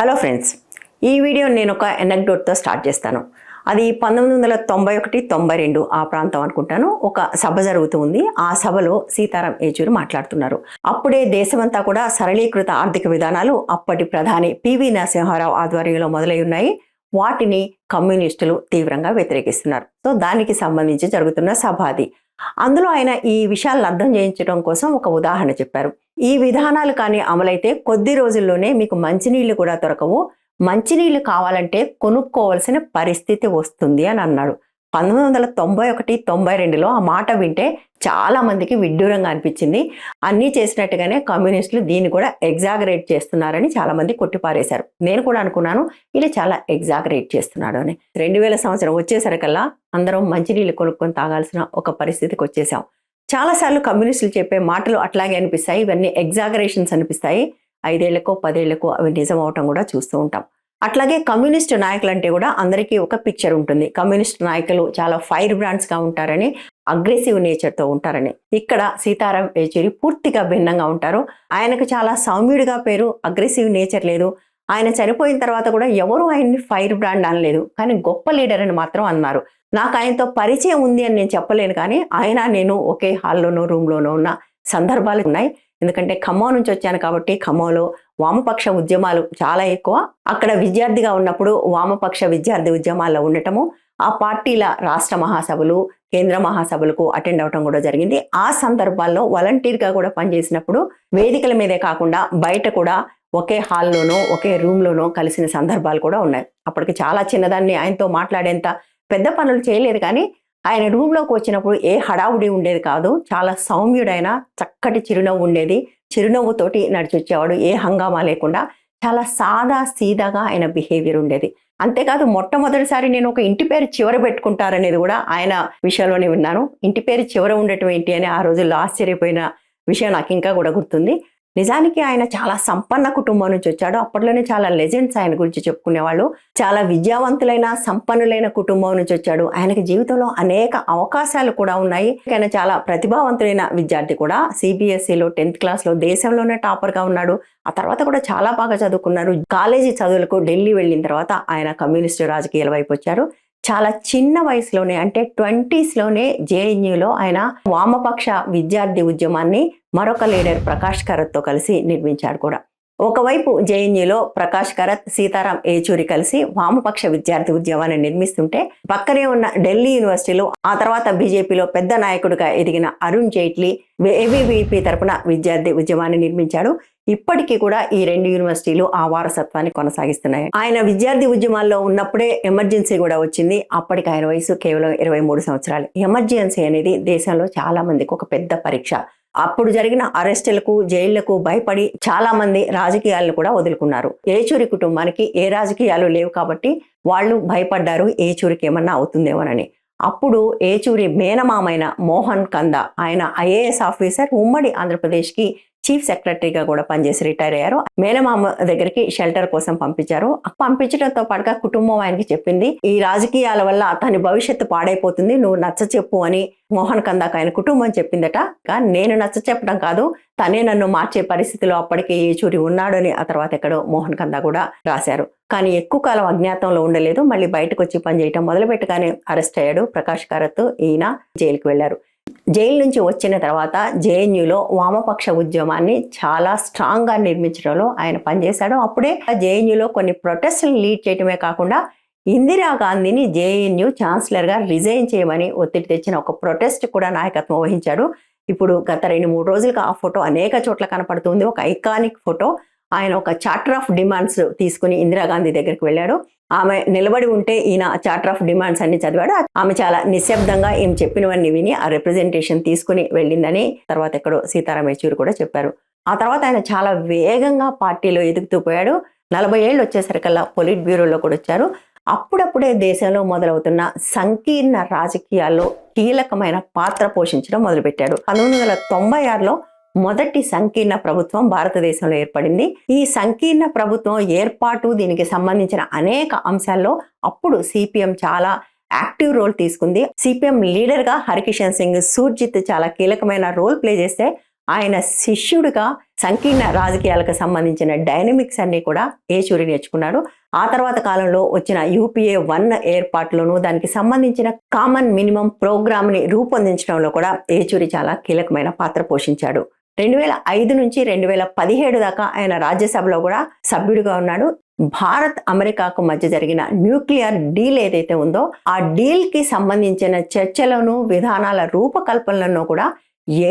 Hello friends ఈ video నేను ఒక ఎనక్డోట్తో స్టార్ట్ చేస్తాను. అది పంతొమ్మిది వందల తొంభై ఒకటి తొంభై రెండు ఆ ప్రాంతం అనుకుంటాను. ఒక సభ జరుగుతుంది. ఆ సభలో సీతారాం ఏచూరి మాట్లాడుతున్నారు. అప్పుడే దేశమంతా కూడా సరళీకృత ఆర్థిక విధానాలు అప్పటి ప్రధాని పివి నరసింహారావు ఆధ్వర్యంలో మొదలై ఉన్నాయి. వాటిని కమ్యూనిస్టులు తీవ్రంగా వ్యతిరేకిస్తున్నారు. సో దానికి సంబంధించి జరుగుతున్న సభ అది. అందులో ఆయన ఈ విషయాలను అర్థం చేయించడం కోసం ఒక ఉదాహరణ చెప్పారు. ఈ విధానాలు కానీ అమలైతే కొద్ది రోజుల్లోనే మీకు మంచినీళ్ళు కూడా దొరకవు. మంచినీళ్ళు కావాలంటే కొనుక్కోవాల్సిన పరిస్థితి వస్తుంది అని అన్నాడు. పంతొమ్మిది వందల తొంభై ఒకటి తొంభై రెండులో ఆ మాట వింటే చాలా మందికి విడ్డూరంగా అనిపించింది. అన్నీ చేసినట్టుగానే కమ్యూనిస్టులు దీన్ని కూడా ఎగ్జాగరేట్ చేస్తున్నారని చాలా మంది కొట్టిపారేశారు. నేను కూడా అనుకున్నాను ఇలా చాలా ఎగ్జాగరేట్ చేస్తున్నాడు అని. రెండు వేల సంవత్సరం వచ్చేసరికల్లా అందరం మంచినీళ్ళు కొనుక్కొని తాగాల్సిన ఒక పరిస్థితికి వచ్చేసాం. చాలాసార్లు కమ్యూనిస్టులు చెప్పే మాటలు అట్లాగే అనిపిస్తాయి. ఇవన్నీ ఎగ్జాగరేషన్స్ అనిపిస్తాయి. ఐదేళ్ళకో పదేళ్ళకో అవి నిజం అవటం కూడా చూస్తూ ఉంటాం. అట్లాగే కమ్యూనిస్ట్ నాయకులు అంటే కూడా అందరికీ ఒక పిక్చర్ ఉంటుంది. కమ్యూనిస్ట్ నాయకులు చాలా ఫైర్ బ్రాండ్స్గా ఉంటారని అగ్రెసివ్ నేచర్తో ఉంటారని. ఇక్కడ సీతారాం యేచూరి పూర్తిగా భిన్నంగా ఉంటారు. ఆయనకు చాలా సౌమ్యుడిగా పేరు అగ్రెసివ్ నేచర్ లేదు. ఆయన చనిపోయిన తర్వాత కూడా ఎవరు ఆయన్ని ఫైర్ బ్రాండ్ అనలేదు. కానీ గొప్ప లీడర్ అని మాత్రం అన్నారు. నాకు ఆయనతో పరిచయం ఉంది అని నేను చెప్పలేను కానీ ఆయన నేను ఒకే హాల్లోనో రూమ్లోనో ఉన్న సందర్భాలు ఉన్నాయి. ఎందుకంటే ఖమ్మం నుంచి వచ్చాను కాబట్టి ఖమ్మంలో వామపక్ష ఉద్యమాలు చాలా ఎక్కువ. అక్కడ విద్యార్థిగా ఉన్నప్పుడు వామపక్ష విద్యార్థి ఉద్యమాల్లో ఉండటము ఆ పార్టీల రాష్ట్ర మహాసభలు కేంద్ర మహాసభలకు అటెండ్ అవటం కూడా జరిగింది. ఆ సందర్భాల్లో వాలంటీర్గా కూడా పనిచేసినప్పుడు వేదికల మీదే కాకుండా బయట కూడా ఒకే హాల్లోనో ఒకే రూమ్లోనో కలిసిన సందర్భాలు కూడా ఉన్నాయి. అప్పటికి చాలా చిన్నదాన్ని ఆయనతో మాట్లాడేంత పెద్ద పనులు చేయలేదు కానీ ఆయన రూమ్లోకి వచ్చినప్పుడు ఏ హడావుడి ఉండేది కాదు. చాలా సౌమ్యుడైన చక్కటి చిరునవ్వు ఉండేది. చిరునవ్వుతోటి నడిచి వచ్చేవాడు ఏ హంగామా లేకుండా చాలా సాదా సీదాగా ఆయన బిహేవియర్ ఉండేది. అంతేకాదు మొట్టమొదటిసారి నేను ఒక ఇంటి పేరు చివర పెట్టుకుంటారనేది కూడా ఆయన విషయంలోనే విన్నాను. ఇంటి పేరు చివర ఉండటం ఏంటి అని ఆ రోజుల్లో ఆశ్చర్యపోయిన విషయం నాకు ఇంకా కూడా గుర్తుంది. నిజానికి ఆయన చాలా సంపన్న కుటుంబం నుంచి వచ్చాడు. అప్పట్లోనే చాలా లెజెండ్స్ ఆయన గురించి చెప్పుకునేవాళ్ళు. చాలా విద్యావంతులైన సంపన్నులైన కుటుంబం నుంచి వచ్చాడు. ఆయనకి జీవితంలో అనేక అవకాశాలు కూడా ఉన్నాయి. ఆయన చాలా ప్రతిభావంతులైన విద్యార్థి కూడా. సిబిఎస్ఈలో టెన్త్ క్లాస్లో దేశంలోనే టాపర్గా ఉన్నాడు. ఆ తర్వాత కూడా చాలా బాగా చదువుకున్నారు. కాలేజీ చదువులకు ఢిల్లీ వెళ్ళిన తర్వాత ఆయన కమ్యూనిస్టు రాజకీయాల వైపు వచ్చారు. చాలా చిన్న వయసులోనే అంటే ట్వంటీస్లోనే జేఎన్యూలో ఆయన వామపక్ష విద్యార్థి ఉద్యమాన్ని మరొక లీడర్ ప్రకాష్ కరత్తో కలిసి నిర్మించాడు కూడా. ఒకవైపు జేఎన్యూలో ప్రకాష్ కరత్ సీతారాం ఏచూరి కలిసి వామపక్ష విద్యార్థి ఉద్యమాన్ని నిర్మిస్తుంటే పక్కనే ఉన్న ఢిల్లీ యూనివర్సిటీలో ఆ తర్వాత బీజేపీలో పెద్ద నాయకుడిగా ఎదిగిన అరుణ్ జైట్లీ ఏబీవీపీ తరపున విద్యార్థి ఉద్యమాన్ని నిర్మించాడు. ఇప్పటికీ కూడా ఈ రెండు యూనివర్సిటీలు ఆ వారసత్వాన్ని కొనసాగిస్తున్నాయి. ఆయన విద్యార్థి ఉద్యమాల్లో ఉన్నప్పుడే ఎమర్జెన్సీ కూడా వచ్చింది. అప్పటికి ఆయన వయసు కేవలం ఇరవై మూడు సంవత్సరాలు. ఎమర్జెన్సీ అనేది దేశంలో చాలా మందికి ఒక పెద్ద పరీక్ష. అప్పుడు జరిగిన అరెస్టులకు జైళ్ళకు భయపడి చాలా మంది రాజకీయాలను కూడా వదులుకున్నారు. ఏచూరి కుటుంబానికి ఏ రాజకీయాలు లేవు కాబట్టి వాళ్ళు భయపడ్డారు. ఏచూరికి ఏమన్నా అవుతుందేమోనని అప్పుడు ఏచూరి మేనమామైన మోహన్ కంద ఆయన ఐఏఎస్ ఆఫీసర్ ఉమ్మడి ఆంధ్రప్రదేశ్కి చీఫ్ సెక్రటరీగా కూడా పనిచేసి రిటైర్ అయ్యారు. మేనమామ దగ్గరికి షెల్టర్ కోసం పంపించారు. పంపించడంతో పాటుగా కుటుంబం ఆయనకి చెప్పింది ఈ రాజకీయాల వల్ల అతని భవిష్యత్తు పాడైపోతుంది. నువ్వు నచ్చ చెప్పు అని మోహన్ కందాక్ ఆయన కుటుంబం చెప్పిందట. కానీ నేను నచ్చ చెప్పడం కాదు. తనే నన్ను మార్చే పరిస్థితిలో అప్పటికే ఏచూరి ఉన్నాడని ఆ తర్వాత ఎక్కడో మోహన్ కందా కూడా రాశారు. కానీ ఎక్కువ కాలం అజ్ఞాతంలో ఉండలేదు. మళ్ళీ బయటకు వచ్చి పనిచేయటం మొదలుపెట్టగానే అరెస్ట్ అయ్యాడు ప్రకాష్ కారత్. ఈయన జైలుకి వెళ్ళారు జైలు నుంచి వచ్చిన తర్వాత జేఎన్యూలో వామపక్ష ఉద్యమాన్ని చాలా స్ట్రాంగ్గా నిర్మించడంలో ఆయన పనిచేశాడు. అప్పుడే జేఎన్యూలో కొన్ని ప్రొటెస్టులు లీడ్ చేయడమే కాకుండా ఇందిరాగాంధీని జేఎన్యూ ఛాన్సలర్గా రిజైన్ చేయమని ఒత్తిడి తెచ్చిన ఒక ప్రొటెస్ట్ కూడా నాయకత్వం వహించాడు. ఇప్పుడు గత రెండు మూడు రోజులుగా ఆ ఫోటో అనేక చోట్ల కనపడుతుంది. ఒక ఐకానిక్ ఫోటో. ఆయన ఒక చార్టర్ ఆఫ్ డిమాండ్స్ తీసుకుని ఇందిరాగాంధీ దగ్గరికి వెళ్ళాడు. ఆమె నిలబడి ఉంటే ఈయన చార్టర్ ఆఫ్ డిమాండ్స్ అన్ని చదివాడు. ఆమె చాలా నిశ్శబ్దంగా ఏం చెప్పినవన్నీ విని ఆ రిప్రజెంటేషన్ తీసుకుని వెళ్ళిందని తర్వాత ఎక్కడో సీతారాం యెచూరి కూడా చెప్పారు. ఆ తర్వాత ఆయన చాలా వేగంగా పార్టీలో ఎదుగుతూ పోయాడు. నలభై ఏళ్ళు వచ్చేసరికల్లా పొలిట్ బ్యూరోలో కూడా వచ్చారు. అప్పుడప్పుడే దేశంలో మొదలవుతున్న సంకీర్ణ రాజకీయాల్లో కీలకమైన పాత్ర పోషించడం మొదలుపెట్టాడు. పంతొమ్మిది వందల తొంభై ఆరులో మొదటి సంకీర్ణ ప్రభుత్వం భారతదేశంలో ఏర్పడింది. ఈ సంకీర్ణ ప్రభుత్వం ఏర్పాటు దీనికి సంబంధించిన అనేక అంశాల్లో అప్పుడు సిపిఎం చాలా యాక్టివ్ రోల్ తీసుకుంది. సిపిఎం లీడర్గా హరికిషన్ సింగ్ సూర్జిత్ చాలా కీలకమైన రోల్ ప్లే చేస్తే ఆయన శిష్యుడిగా సంకీర్ణ రాజకీయాలకు సంబంధించిన డైనమిక్స్ అన్ని కూడా ఏచూరి నేర్చుకున్నాడు. ఆ తర్వాత కాలంలో వచ్చిన యూపీఏ వన్ ఏర్పాట్లోనూ దానికి సంబంధించిన కామన్ మినిమం ప్రోగ్రామ్ని రూపొందించడంలో కూడా ఏచూరి చాలా కీలకమైన పాత్ర పోషించాడు. రెండు వేల ఐదు నుంచి రెండు వేల పదిహేడు దాకా ఆయన రాజ్యసభలో కూడా సభ్యుడిగా ఉన్నాడు. భారత్ అమెరికాకు మధ్య జరిగిన న్యూక్లియర్ డీల్ ఏదైతే ఉందో ఆ డీల్కి సంబంధించిన చర్చలను విధానాల రూపకల్పనలను కూడా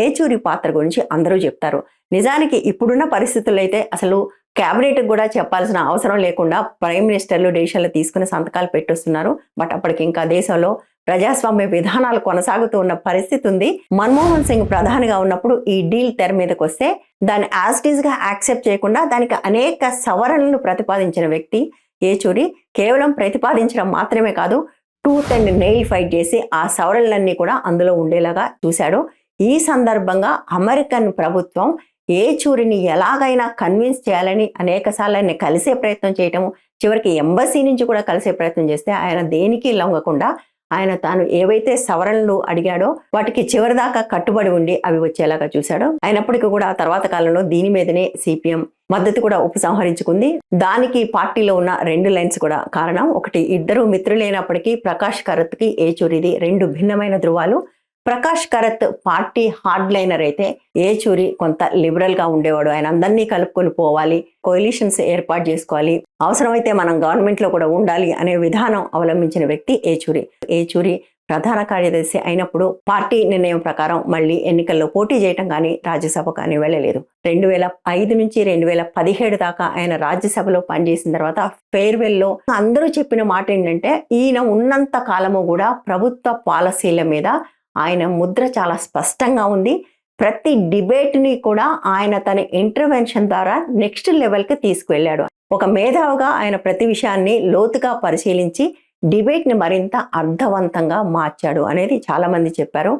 ఏచూరి పాత్ర గురించి అందరూ చెప్తారు. నిజానికి ఇప్పుడున్న పరిస్థితుల్లో అయితే అసలు కేబినెట్ కూడా చెప్పాల్సిన అవసరం లేకుండా ప్రైమ్ మినిస్టర్లు డెసిషన్లు తీసుకుని సంతకాలు పెట్టొస్తున్నారు. బట్ అప్పటికి ఇంకా దేశంలో ప్రజాస్వామ్య విధానాలు కొనసాగుతూ ఉన్న పరిస్థితి ఉంది మన్మోహన్ సింగ్ ప్రధానిగా ఉన్నప్పుడు ఈ డీల్ తెర మీదకి వస్తే దాన్ని యాజ్గా యాక్సెప్ట్ చేయకుండా దానికి అనేక సవరణలను ప్రతిపాదించిన వ్యక్తి ఏచూరి. కేవలం ప్రతిపాదించడం మాత్రమే కాదు టూత్ అండ్ నెయిల్ ఫైట్ చేసి ఆ సవరణలన్నీ కూడా అందులో ఉండేలాగా చూశాడు. ఈ సందర్భంగా అమెరికన్ ప్రభుత్వం ఏచూరిని ఎలాగైనా కన్విన్స్ చేయాలని అనేక సార్లు ఆయన కలిసే ప్రయత్నం చేయటం చివరికి ఎంబసీ నుంచి కూడా కలిసే ప్రయత్నం చేస్తే ఆయన దేనికి లొంగకుండా ఆయన తాను ఏవైతే సవరణలు అడిగాడో వాటికి చివరిదాకా కట్టుబడి ఉండి అవి వచ్చేలాగా చూశాడు అయినప్పటికీ కూడా తర్వాత కాలంలో దీని మీదనే సిపిఎం మద్దతు కూడా ఉపసంహరించుకుంది. దానికి పార్టీలో ఉన్న రెండు లైన్స్ కూడా కారణం. ఒకటి ఇద్దరు మిత్రులైనప్పటికీ ప్రకాష్ కరత్కి ఏచూరిది రెండు భిన్నమైన ధృవాలు. Prakash Karat party hard liner అయితే ఏచూరి కొంత లిబరల్గా ఉండేవాడు. ఆయన అందరినీ కలుపుకొని పోవాలి కోయిలిషన్స్ ఏర్పాటు చేసుకోవాలి అవసరమైతే మనం గవర్నమెంట్లో కూడా ఉండాలి అనే విధానం అవలంబించిన వ్యక్తి ఏచూరి. ఏచూరి ప్రధాన కార్యదర్శి అయినప్పుడు పార్టీ నిర్ణయం ప్రకారం మళ్ళీ ఎన్నికల్లో పోటీ చేయటం కానీ రాజ్యసభ కానీ వెళ్ళలేదు. రెండు వేల ఐదు నుంచి రెండు వేల పదిహేడు దాకా ఆయన రాజ్యసభలో పనిచేసిన తర్వాత ఫేర్వెల్లో అందరూ చెప్పిన మాట ఏంటంటే ఈయన ఉన్నంత కాలము కూడా ప్రభుత్వ పాలసీల మీద ఆయన ముద్ర చాలా స్పష్టంగా ఉంది. ప్రతి డిబేట్ని కూడా ఆయన తన ఇంటర్వెన్షన్ ద్వారా నెక్స్ట్ లెవెల్కి తీసుకువెళ్ళాడు. ఒక మేధావుగా ఆయన ప్రతి విషయాన్ని లోతుగా పరిశీలించి డిబేట్ని మరింత అర్థవంతంగా మార్చాడు అనేది చాలామంది చెప్పారు.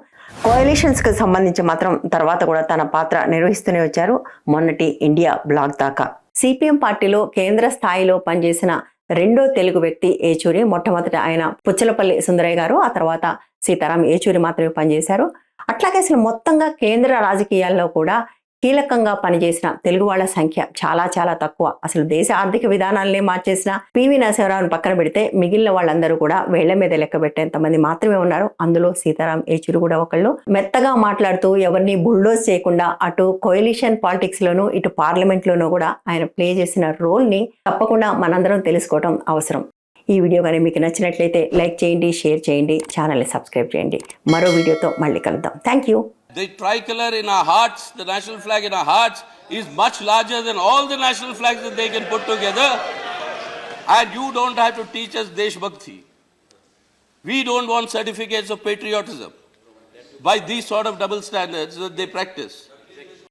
కోయలిషన్స్కి కి సంబంధించి మాత్రం తర్వాత కూడా తన పాత్ర నిర్వహిస్తూనే వచ్చారు. మొన్నటి ఇండియా బ్లాక్ దాకా. సిపిఎం పార్టీలో కేంద్ర స్థాయిలో పనిచేసిన రెండో తెలుగు వ్యక్తి ఏచూరి మొట్టమొదట ఆయన పుచ్చలపల్లి సుందరయ్య గారు ఆ తర్వాత సీతారాం ఏచూరి మాత్రమే పనిచేశారు. అట్లాగే అసలు మొత్తంగా కేంద్ర రాజకీయాల్లో కూడా కీలకంగా పనిచేసిన తెలుగు వాళ్ళ సంఖ్య చాలా చాలా తక్కువ. అసలు దేశ ఆర్థిక విధానాలనే మార్చేసిన పివి నరసింహరావును పక్కన పెడితే మిగిలిన వాళ్ళందరూ కూడా వేళ్ళ మీద లెక్క పెట్టేంతమంది మాత్రమే ఉన్నారు. అందులో సీతారాం ఏచూరి కూడా ఒకళ్ళు. మెత్తగా మాట్లాడుతూ ఎవరిని బుల్డోజ్ చేయకుండా అటు కోయలిషన్ పాలిటిక్స్ లోను ఇటు పార్లమెంట్ లోనూ కూడా ఆయన ప్లే చేసిన రోల్ని తప్పకుండా మనందరం తెలుసుకోవడం అవసరం. ఈ వీడియో కానీ మీకు నచ్చినట్లయితే లైక్ చేయండి షేర్ చేయండి ఛానల్ని సబ్స్క్రైబ్ చేయండి. మరో వీడియోతో మళ్ళీ కలుద్దాం. Thank you The tricolor in our hearts, the national flag in our hearts, is much larger than all the national flags that they can put together. And you don't have to teach us Deshbhakti. We don't want certificates of patriotism by these sort of double standards that they practice.